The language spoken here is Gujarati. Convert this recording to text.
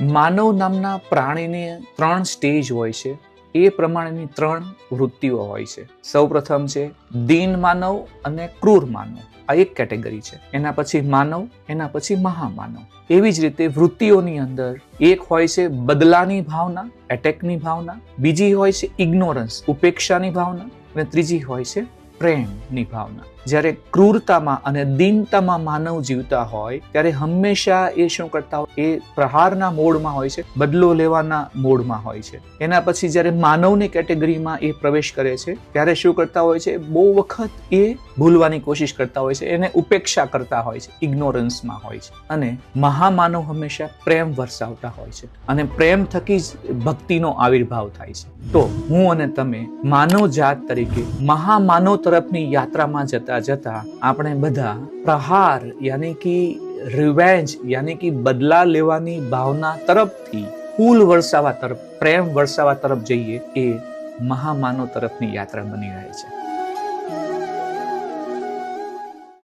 માનવ નામના પ્રાણીની ત્રણ સ્ટેજ હોય છે. એ પ્રમાણેની ત્રણ વૃત્તિઓ હોય છે. સૌપ્રથમ છે દીન માનવ અને ક્રૂર માનવ. આ એક કેટેગરી છે. એના પછી માનવ, એના પછી મહામાનવ. એવી જ રીતે વૃત્તિઓની અંદર એક હોય છે બદલાની ભાવના, એટેકની ભાવના, બીજી હોય છે ઇગ્નોરન્સ, ઉપેક્ષાની ભાવના અને ત્રીજી હોય છે પ્રેમની ભાવના. જ્યારે ક્રૂરતામાં અને દીનતામાં માનવ જીવતા હોય, ત્યારે હંમેશા એ શું કરતા હોય? એ પ્રહારના મોડમાં હોય છે, બદલો લેવાના મોડમાં હોય છે. એના પછી જ્યારે માનવની કેટેગરીમાં એ પ્રવેશ કરે છે, ત્યારે શું કરતા હોય છે? બહુ વખત એ ભૂલવાની કોશિશ કરતા હોય છે, એને ઉપેક્ષા કરતા હોય છે, ઇગ્નોરન્સમાં હોય છે. અને મહામાનવ હંમેશા પ્રેમ વરસાવતા હોય છે અને પ્રેમ થકી જ ભક્તિનો આવિર્ભાવ થાય છે. તો હું અને તમે માનવ જાત તરીકે મહામાનવ તરફની યાત્રામાં જતા જતા આપણે બધા પ્રહાર યાની કે રિવેન્જ યાની કે બદલા લેવાની ભાવના તરફથી, ફૂલ વરસાવા તરફ, પ્રેમ વરસાવા તરફ જઈએ એ મહામાનવ તરફની યાત્રા બની રહે છે.